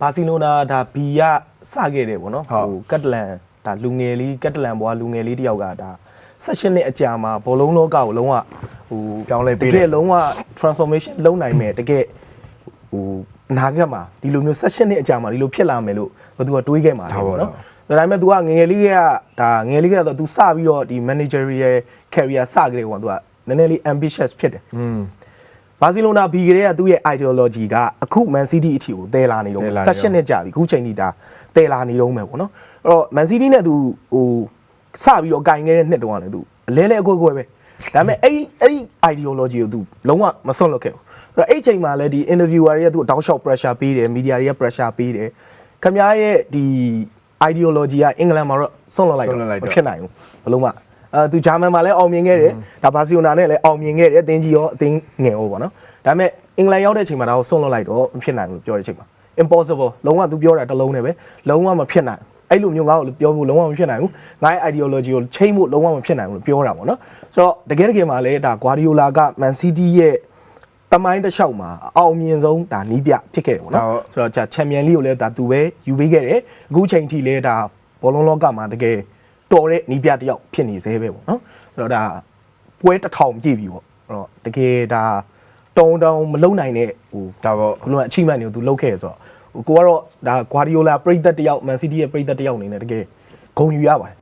ဘာစီလိုနာဒါဘီရစခဲ့တယ်ပေါ့နော် ဟုတ် ကတ်တလန်ဒါလူငယ်လေးကတ်တလန်ဘွားလူငယ်လေးတယောက်ကဒါ16နှစ်အကြာမှာဘောလုံးလောကကိုလုံးဝဟို ပြောင်းလဲပေး တ တယ် ကယ်လုံးဝ transformation လုပ်နိုင်မယ်တကယ်ဟိုအနာဂတ်မှာဒီလိုမျိုး16နှစ်အကြာမှာဒီလိုဖြစ်လာမယ်လို့ဘယ်သူကတွေးခဲ့မှာလဲ ဒါပေါ့ ပေါ့ နော် နော်ဒါပေမဲ့ तू ကငယ်ငယ်လေးကဒါငယ်ငယ်လေးကတော့ तू စပြီးတော့ဒီ managerial career စကြတယ်ကွာ तू ကနည်းနည်းလေး ambitious ဖြစ်တယ် อืม ဘာစီလိုနာဘီကလေးကသူ့ရဲ့ ideology ကအခု Man City အထိကိုတည်လာနေတော့တည်လာနေတော့16နှစ်ကြာပြီအခုချိန်ထိဒါတည်လာနေတော့မယ်ပေါ့နော်အဲ့တော့ Man City နဲ့သူဟိုစပြီးတော့ကင်ခဲ့တဲ့နှစ်တုန်းကလည်းသူအလဲလဲအကွက်ကွက်ပဲဒါပေမဲ့အဲ့ဒီအဲ့ဒီ ideology ကိုသူလုံးဝမစွန့်လွတ်ခဲ့ဘူးအဲ့တော့အဲ့ဒီချိန်မှာလည်းဒီ interviewer တွေကသူ့တောက်လျှောက် pressure ပေးတယ် media တွေက pressure ပေးတယ်ခင်ဗျားရဲ့ဒီ ideology ကအင်္ဂလန်မှာတော့စွန့်လွတ်လိုက်စွန့်တော့လွတ်လိုက်မတော့ဖြစ်နိုင်ဘူးဘလုံးဝ အဲသူဂျာမန်မှာလည်းအောင်မြင်ခဲ့တယ်ဒါဘာစီယိုနာနဲ့လည်းအောင်မြင်ခဲ့တယ်အသင်းကြီးရောအသင်းငယ်ရောပေါ့နော်ဒါပေမဲ့အင်္ဂလန်ရောက်တဲ့အချိန်မှာဒါကိုစွန့်လွတ်လိုက်တော့မဖြစ်နိုင်ဘူးလို့ပြောတဲ့အချိန်မှာ impossible လုံးဝသူပြောတာတစ်လုံးနဲ့ပဲလုံးဝမဖြစ်နိုင်အဲ့လိုမျိုးငါ့ကိုပြောဖို့လုံးဝမဖြစ်နိုင်ဘူးငါ့ရဲ့ ideology ကိုချိန်ဖို့လုံးဝမဖြစ်နိုင်ဘူးလို့ပြောတာပေါ့နော်ဆိုတော့တကယ်တကယ်မှာလည်းဒါ Guardiola က Man City ရဲ့တမိုင်းတစ်လျှောက်မှာအအောင်မြင်ဆုံးဒါနီးပြဖြစ်ခဲ့တယ်ပေါ့နော်ဟုတ်ဆိုတော့ချန်ပီယံလိကိုလည်းဒါသူပဲယူပေးခဲ့တယ်အခုချိန်ထိလည်းဒါဘောလုံးလောကမှာတကယ် တော်တဲ့နီးပြတစ်ယောက်ဖြစ်နေသေးပဲပေါ့နော်ဆိုတော့ဒါပွဲတစ်ထောင်ကြည့်ပြီပေါ့အဲ့တော့တကယ်ဒါတုံတုံမလုံနိုင်တဲ့ဟိုဒါပေါ့ဘလုံးအချိမှန်တွေကိုသူလုပ်ခဲ့ဆိုတော့ဟိုကိုကတော့ဒါဂွာဒီယိုလာပရိသတ်တစ်ယောက်မန်စီးတီးရဲ့ပရိသတ်တစ်ယောက်အနေနဲ့တကယ်ဂုဏ်ယူရပါတယ်